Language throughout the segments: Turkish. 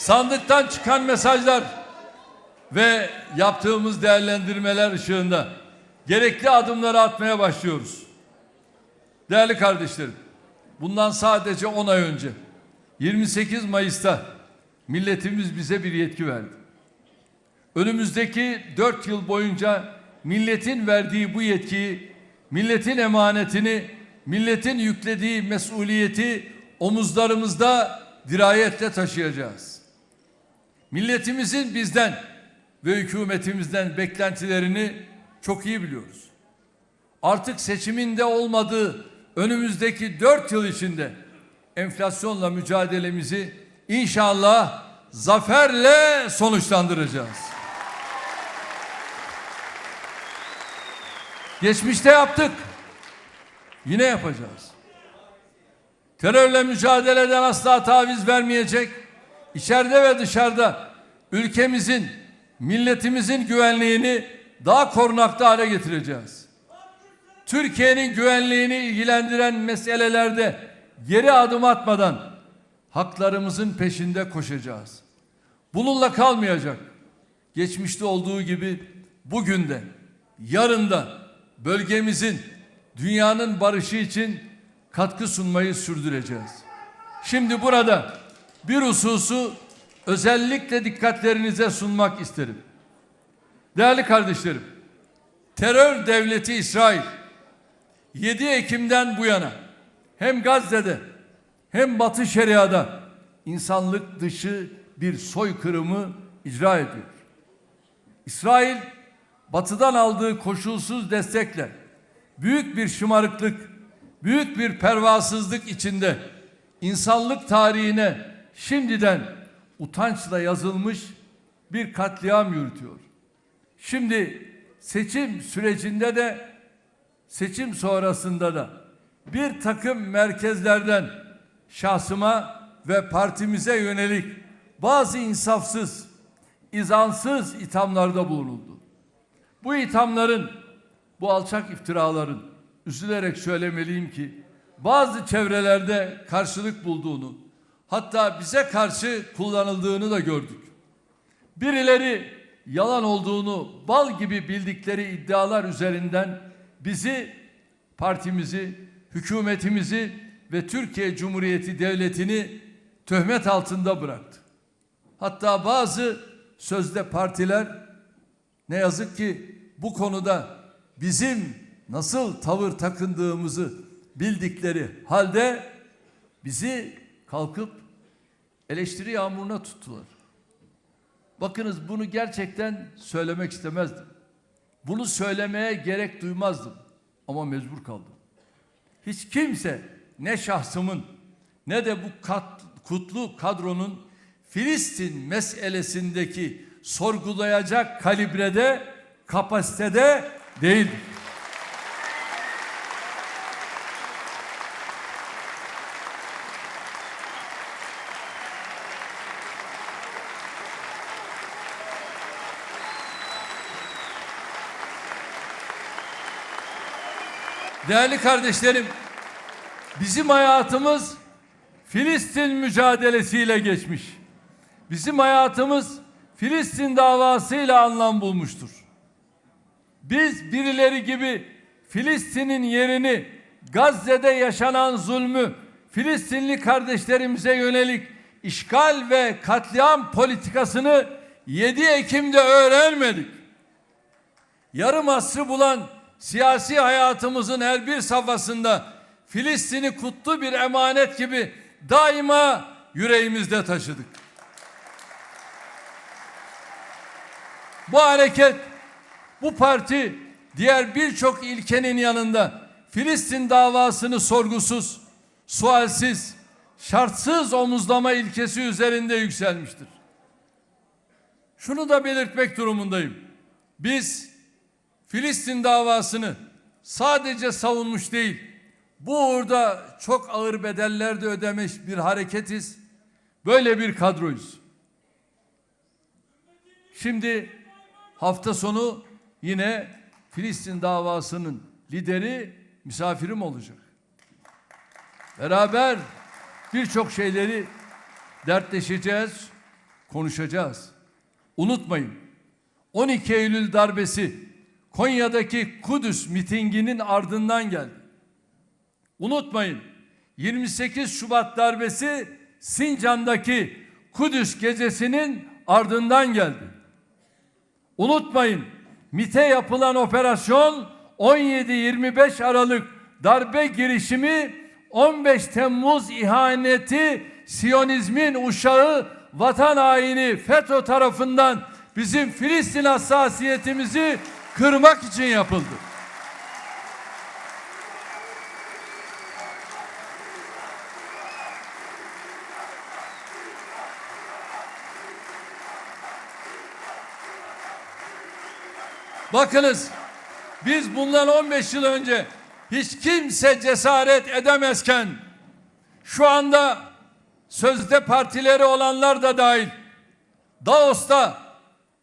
sandıktan çıkan mesajlar ve yaptığımız değerlendirmeler ışığında gerekli adımları atmaya başlıyoruz. Değerli kardeşlerim, bundan sadece 10 ay önce 28 Mayıs'ta milletimiz bize bir yetki verdi. Önümüzdeki 4 yıl boyunca milletin verdiği bu yetkiyi, milletin emanetini, milletin yüklediği mesuliyeti omuzlarımızda dirayetle taşıyacağız. Milletimizin bizden ve hükümetimizden beklentilerini çok iyi biliyoruz. Artık seçiminde olmadığı önümüzdeki dört yıl içinde enflasyonla mücadelemizi inşallah zaferle sonuçlandıracağız. Geçmişte yaptık. Yine yapacağız. Terörle mücadeleden asla taviz vermeyecek. İçeride ve dışarıda ülkemizin, milletimizin güvenliğini daha korunaklı hale getireceğiz. Türkiye'nin güvenliğini ilgilendiren meselelerde geri adım atmadan haklarımızın peşinde koşacağız. Bununla kalmayacak. Geçmişte olduğu gibi bugün de, yarın da bölgemizin, dünyanın barışı için katkı sunmayı sürdüreceğiz. Şimdi burada bir hususu özellikle dikkatlerinize sunmak isterim. Değerli kardeşlerim, terör devleti İsrail 7 Ekim'den bu yana hem Gazze'de hem Batı Şeria'da insanlık dışı bir soykırımı icra ediyor. İsrail batıdan aldığı koşulsuz destekle büyük bir şımarıklık, büyük bir pervasızlık içinde insanlık tarihine şimdiden utançla yazılmış bir katliam yürütüyor. Şimdi seçim sürecinde de seçim sonrasında da bir takım merkezlerden şahsıma ve partimize yönelik bazı insafsız, izansız ithamlarda bulunuldu. Bu ithamların, bu alçak iftiraların üzülerek söylemeliyim ki bazı çevrelerde karşılık bulduğunu, hatta bize karşı kullanıldığını da gördük. Birileri yalan olduğunu bal gibi bildikleri iddialar üzerinden bizi, partimizi, hükümetimizi ve Türkiye Cumhuriyeti Devleti'ni töhmet altında bıraktı. Hatta bazı sözde partiler ne yazık ki bu konuda bizim nasıl tavır takındığımızı bildikleri halde bizi kalkıp eleştiri yağmuruna tuttular. Bakınız bunu gerçekten söylemek istemezdim. Bunu söylemeye gerek duymazdım ama mecbur kaldım. Hiç kimse ne şahsımın ne de bu kat, kutlu kadronun Filistin meselesindeki sorgulayacak kalibrede, kapasitede değildir. Değerli kardeşlerim, bizim hayatımız Filistin mücadelesiyle geçmiş. Bizim hayatımız Filistin davasıyla anlam bulmuştur. Biz birileri gibi Filistin'in yerini Gazze'de yaşanan zulmü Filistinli kardeşlerimize yönelik işgal ve katliam politikasını 7 Ekim'de öğrenmedik. Yarım asrı bulan siyasi hayatımızın her bir safhasında Filistin'i kutlu bir emanet gibi daima yüreğimizde taşıdık. Bu hareket, bu parti diğer birçok ilkenin yanında Filistin davasını sorgusuz, sualsiz, şartsız omuzlama ilkesi üzerinde yükselmiştir. Şunu da belirtmek durumundayım. Biz Filistin davasını sadece savunmuş değil, bu uğurda çok ağır bedeller de ödemiş bir hareketiz. Böyle bir kadroyuz. Şimdi hafta sonu yine Filistin davasının lideri misafirim olacak. Beraber birçok şeyleri dertleşeceğiz, konuşacağız. Unutmayın 12 Eylül darbesi Konya'daki Kudüs mitinginin ardından geldi. Unutmayın 28 Şubat darbesi Sincan'daki Kudüs gecesinin ardından geldi. Unutmayın MIT'e yapılan operasyon 17-25 Aralık darbe girişimi 15 Temmuz ihaneti Siyonizmin uşağı vatan haini FETÖ tarafından bizim Filistin hassasiyetimizi kırmak için yapıldı. Bakınız biz bundan 15 yıl önce hiç kimse cesaret edemezken şu anda sözde partileri olanlar da dahil Davos'ta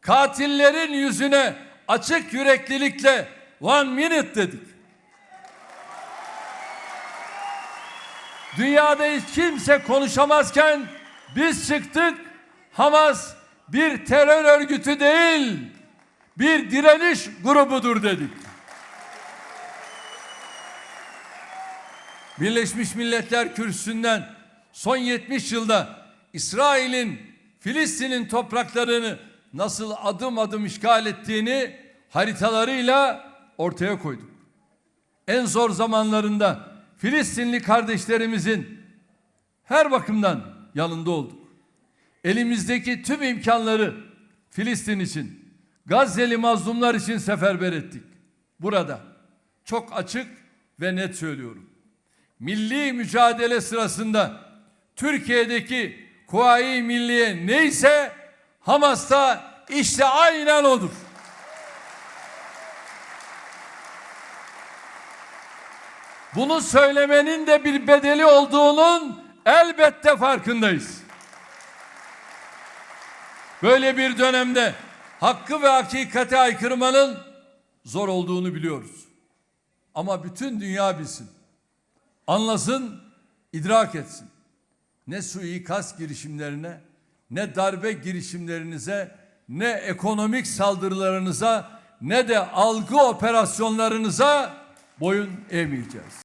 katillerin yüzüne açık yüreklilikle one minute dedik. Dünyada hiç kimse konuşamazken biz çıktık Hamas bir terör örgütü değil bir direniş grubudur dedik. Birleşmiş Milletler Kürsüsü'nden son 70 yılda İsrail'in Filistin'in topraklarını nasıl adım adım işgal ettiğini haritalarıyla ortaya koyduk. En zor zamanlarında Filistinli kardeşlerimizin her bakımdan yanında olduk. Elimizdeki tüm imkanları Filistin için, Gazze'li mazlumlar için seferber ettik. Burada çok açık ve net söylüyorum. Milli mücadele sırasında Türkiye'deki Kuvayi Milliye neyse Hamas'ta işte aynen odur. Bunu söylemenin de bir bedeli olduğunun elbette farkındayız. Böyle bir dönemde hakkı ve hakikate aykırmanın zor olduğunu biliyoruz. Ama bütün dünya bilsin. Anlasın, idrak etsin. Ne suikast girişimlerine, ne darbe girişimlerinize, ne ekonomik saldırılarınıza, ne de algı operasyonlarınıza boyun eğmeyeceğiz.